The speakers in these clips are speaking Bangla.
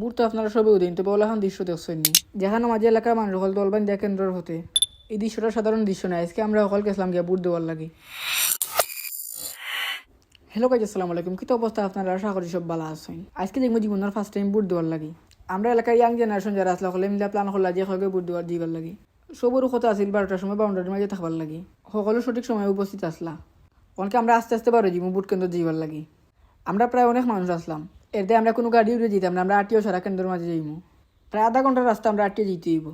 বুট তো আপনারা সবই উদিন তবে এখন দৃশ্য দেখছেন নি যেখানে মাঝে এলাকার মানুষ সকল দলবান দেয়া কেন্দ্রের হতে। এই দৃশ্যটা সাধারণ দৃশ্য নয়। আজকে আমরা সকল গেছিলাম গিয়া বুট দেওয়ার লাগে। হ্যালো গাইজ আসসালামু আলাইকুম। কি অবস্থা আপনারা? আশা করি সব ভালো আছেন। আজকে দেখব জীবনের ফার্স্ট টাইম বুট দেওয়ার লাগে। আমরা এলাকার ইয়াং জেনারেশন যারা আসলে সকলে মিলে প্ল্যান করলা যে সবাই বুট দেওয়ার দিবার লাগে। সবরও কথা আছিল বারোটার সময় বাউন্ডারির মাঝে থাকবার লাগে। সকলো সঠিক সময় উপস্থিত আসলা। অনেকে আমরা আস্তে আস্তে বারো যাব বুট কেন্দ্র যাইবার লাগে। আমরা প্রায় অনেক মানুষ আসলাম। এতে আমরা কোনো গাড়ি উড়ে যেতাম না, আমরা আটিও সারা কেন্দ্রের মাঝে যাইমু। প্রায় আধা ঘণ্টার রাস্তা আমরা আটিয়ে যেতে হইব।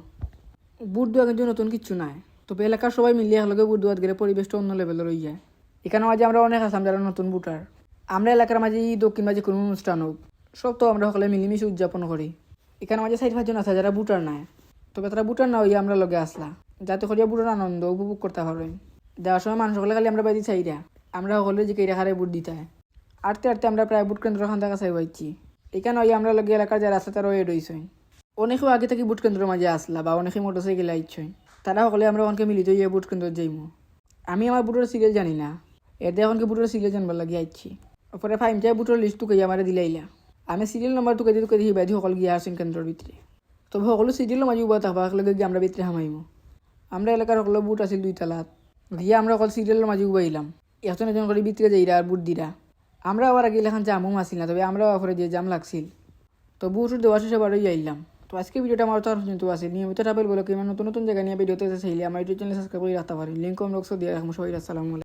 বুট দেওয়া কিন্তু নতুন কিচ্ছু নাই, তবে এলাকার সবাই মিলিয়ে একলগে বুট দেওয়ার গেলে পরিবেশটা অন্য লেভেলের হয়ে যায়। এখানে মাঝে আমরা অনেক আসলাম যারা নতুন বুটার। আমরা এলাকার মাঝে ঈদ দক্ষিণ মাঝে কোনো অনুষ্ঠান হোক, সব তো আমরা সকলে মিলিমিশে উদযাপন করি। এখানে মাঝে সাইড পাঁচজন আছে যারা বুটার নাই, তবে তারা বুটার না হইয়া আমরা লগে আসলা। যাতে করিয়া বুটার আনন্দ উপভোগ করতে পারেন। দেওয়ার সময় মানুষ সকলে খালি আমরা বাইরে চাইরা আমরা সকলে যে কেইরা হারে বুট দিতে আটতে আটতে আমরা প্রায় বুট কেন্দ্র খান থাকা চাই পাইছি এখানে হইয়া আমরা লগে এলাকার যারা আছে তারা ওয়েড হয়েছে অনেকেও আগে থেকে বুট কেন্দ্রের মাঝে আসলা বা অনেকে মোটরসাইকেল আইছই। তারা সকলে আমরা অনেকে মিলিত হইয়া বুট কেন্দ্র যাইমু। আমি আমার বুটের সিরিয়াল জানি না। এতে এখনকে বুটের সিরিয়াল জানবার লাগিয়ে আইছি। পরে ফাইম চাই বুটের লিস্ট টুকাই আমার দিলাইলা। আমি সিরিয়াল নাম্বার টুকাই দিয়ে টুকাই দিয়ে বাইদি সকল গিয়ে আসেন কেন্দ্রের ভিতরে। তবে সকলো সিরিয়ালের মাঝে উবা থাকবা একলগে গিয়ে আমরা ভিতরে হামাইমু। আমরা এলাকার সকলো বুট আছিল দুই তালাত। গিয়ে আমরা অকল সিরিয়ালের মাঝে উবাইলাম এখন এজন করে ভিতরে যাইরা আর বুট দিরা। আমরা আবার আগে এখান জামও আসিল না, তবে আমরাও অফরে দিয়ে জাম লাগছিল। তো বহু দেওয়া শেষে বারোই আইলাম। তো আজকে ভিডিওটা আমার তো কিন্তু আছে নিয়মিত ট্রাভেল বলে কিংবা নতুন নতুন জায়গা নিয়ে ভিডিওতে চাইলে আমার ইউটিউব চ্যানেল সাবস্ক্রাইব করে রাখতে পারি। লিঙ্ক কম রক্স দিয়ে রাখব। সবাই আসসালামু